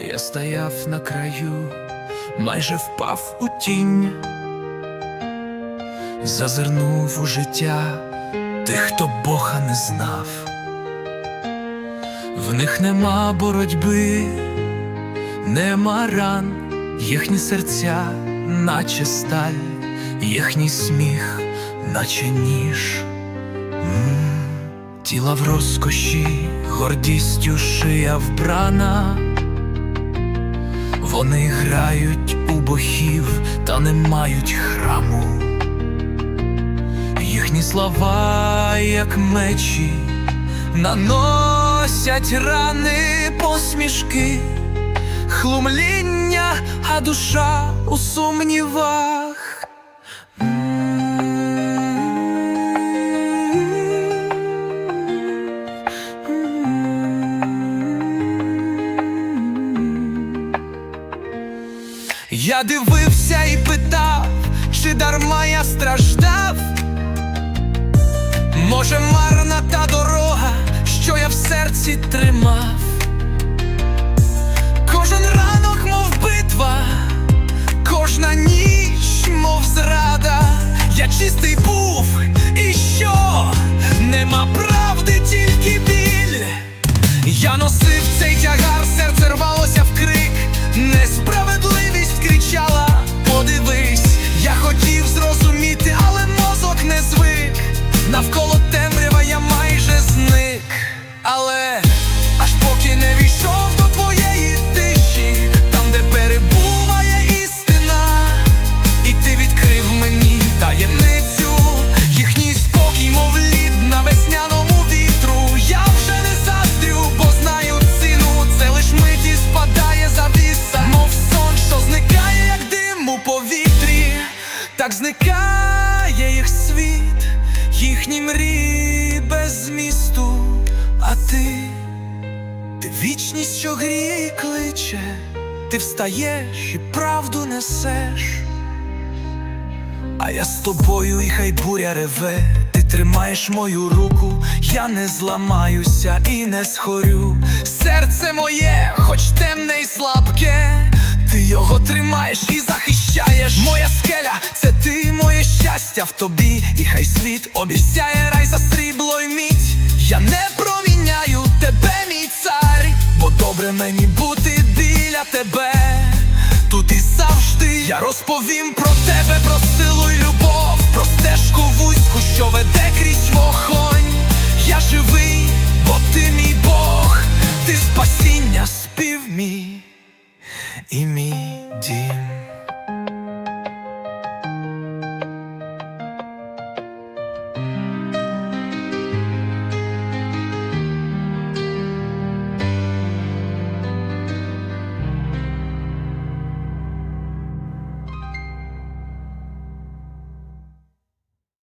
Я стояв на краю, майже впав у тінь, зазирнув у життя тих, хто Бога не знав. В них нема боротьби, нема ран, їхні серця, наче сталь, їхній сміх, наче ніж. Тіла в розкоші, гордістю шия вбрана. Вони грають у богів та не мають храму. Їхні слова, як мечі, наносять рани посмішки, хлумління, а душа у сумнівах. Я дивився і питав, чи дарма я страждав. Може, марна та дорога, що я в серці тримав. Так зникає їх світ, їхні мрії без змісту, а ти. Ти вічність, що гріє кличе, ти встаєш і правду несеш. А я з тобою, і хай буря реве, ти тримаєш мою руку, я не зламаюся і не схорю. Серце моє, хоч темне і слабке, ти його тримаєш і захищаєш. Моя скеля, це ти, моє щастя в тобі, і хай світ обіцяє рай за срібло й мідь. Я не проміняю тебе, мій цар, бо добре мені бути біля тебе. Тут і завжди я розповім про тебе, про силу й любов, про стежку вузьку, що веде крізь вогонь. Я живий, бо ти мій Бог, ти спасіння, спів мій і мій дім.